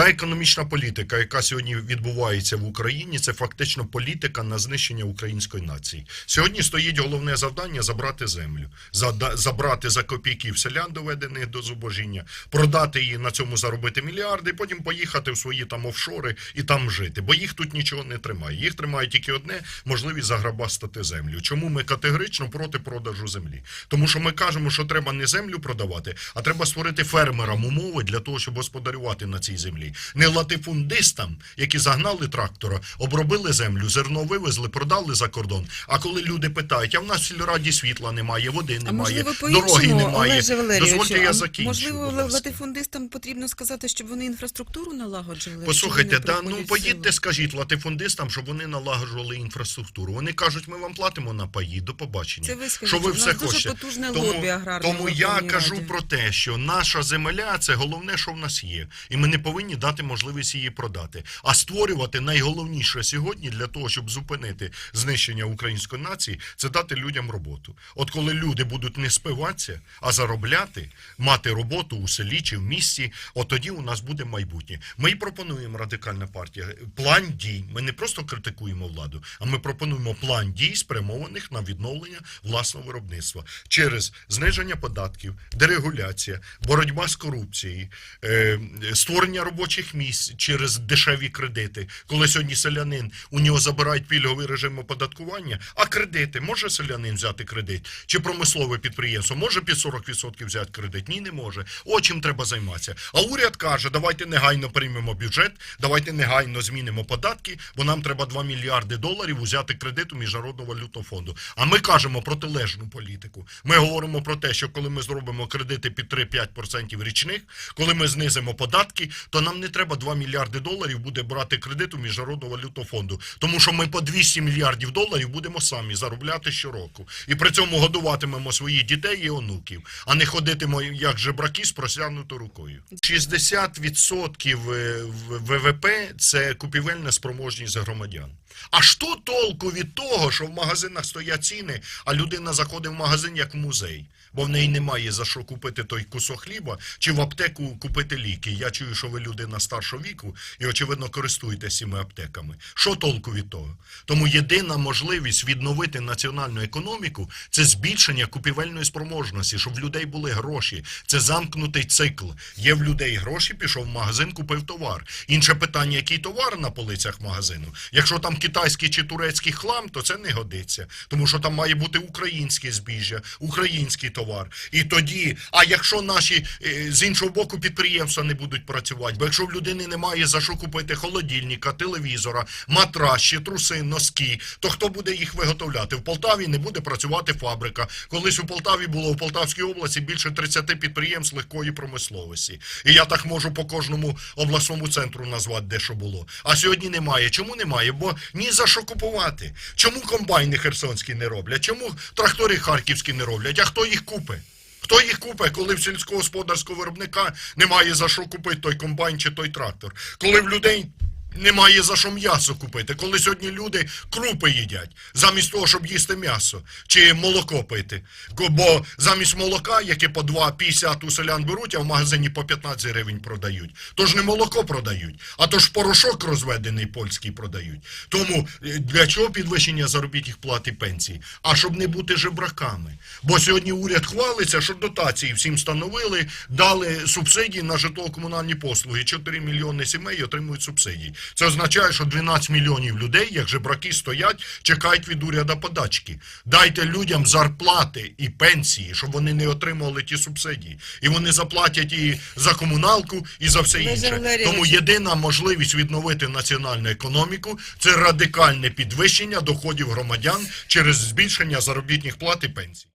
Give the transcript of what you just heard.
Та економічна політика, яка сьогодні відбувається в Україні, це фактично політика на знищення української нації. Сьогодні стоїть головне завдання забрати землю, забрати за копійки в селян, доведених до зубожіння, продати її на цьому заробити мільярди, потім поїхати в свої там офшори і там жити. Бо їх тут нічого не тримає. Їх тримає тільки одне можливість заграбастати землю. Чому ми категорично проти продажу землі? Тому що ми кажемо, що треба не землю продавати, а треба створити фермерам умови для того, щоб господарювати на цій землі. Не латифундистам, які загнали трактора, обробили землю, зерно вивезли, продали за кордон. А коли люди питають, а в нас в сільраді світла немає, води А немає, можливо, дороги немає. Дозвольте, я а закінчу. Можливо, латифундистам потрібно сказати, щоб вони інфраструктуру налагоджували? Послухайте, та ну поїдьте, скажіть латифундистам, щоб вони налагоджували інфраструктуру. Вони кажуть, ми вам платимо на паї, до побачення. Це ви скажіть, що ви все хочете. потужне тому, лобі аграрне тому я кажу про те, що наша земля це головне, що в нас є, і ми не повинні дати можливість її продати. А створювати найголовніше сьогодні для того, щоб зупинити знищення української нації, це дати людям роботу. От коли люди будуть не спиватися, а заробляти, мати роботу у селі чи в місті, от тоді у нас буде майбутнє. Ми й пропонуємо радикальна партія план дій. Ми не просто критикуємо владу, а ми пропонуємо план дій, спрямованих на відновлення власного виробництва через зниження податків, дерегуляція, боротьба з корупцією, е, створення робочих місць через дешеві кредити. Коли сьогодні селянин у нього забирають пільговий режим оподаткування, а кредити може селянин взяти кредит? Чи промислове підприємство може під 40% взяти кредит? Ні, не може. О, чим треба займатися. А уряд каже, давайте негайно приймемо бюджет, давайте негайно змінимо податки, бо нам треба 2 мільярди доларів взяти кредит у Міжнародного валютного фонду. А ми кажемо протилежну політику. Ми говоримо про те, що коли ми зробимо кредити під 3-5% річних, коли ми знизимо податки, то нам не треба 2 мільярди доларів буде брати кредит у Міжнародного валютного фонду. Тому що ми по 200 мільярдів доларів будемо самі заробляти щороку. І при цьому годуватимемо своїх дітей і онуків, а не ходитимо як жебраки з просягнуто рукою. 60% е, ВВП – це купівельна спроможність громадян. А що толку від того, що в магазинах стоять ціни, а людина заходить в магазин як в музей, бо в неї немає за що купити той кусок хліба, чи в аптеку купити ліки. Я чую, що ви людина старшого віку і, очевидно, користуєтесь цими аптеками. Що толку від того? Тому єдина можливість відновити національну економіку – це збільшення купівельної спроможності, щоб в людей були гроші. Це замкнутий цикл. Є в людей гроші, пішов в магазин, купив товар. Інше питання, який товар на полицях магазину. Якщо там китайський чи турецький хлам, то це не годиться. Тому що там має бути українське збіжжя, український товар. І тоді, а якщо наші е, з іншого боку підприємства не будуть працювати, бо якщо в людини немає за що купити холодильника, телевізора, матрас, ще труси, носки, то хто буде їх виготовляти? В Полтаві не буде працювати фабрика. Колись у Полтаві було в Полтавській області більше 30 підприємств легкої промисловості. І я так можу по кожному обласному центру назвати, де що було. А сьогодні немає. Чому немає? Бо ні за що купувати. Чому комбайни херсонські не роблять? Чому трактори харківські не роблять? А хто їх купить? Хто їх купить, коли в сільськогосподарського виробника немає за що купити той комбайн чи той трактор? Коли в людей немає за що м'ясо купити, коли сьогодні люди крупи їдять, замість того, щоб їсти м'ясо чи молоко пити. Бо замість молока, яке по 2,50 у селян беруть, а в магазині по 15 гривень продають. То ж не молоко продають, а то ж порошок розведений польський продають. Тому е, для чого підвищення заробітних плат і пенсій? А щоб не бути жебраками. Бо сьогодні уряд хвалиться, що дотації всім встановили, дали субсидії на житлово-комунальні послуги. 4 мільйони сімей отримують субсидії. Це означає, що 12 мільйонів людей, як жебраки, стоять, чекають від уряду подачки. Дайте людям зарплати і пенсії, щоб вони не отримували ті субсидії. І вони заплатять і за комуналку, і за все інше. Тому єдина можливість відновити національну економіку це радикальне підвищення доходів громадян через збільшення заробітних плат і пенсій.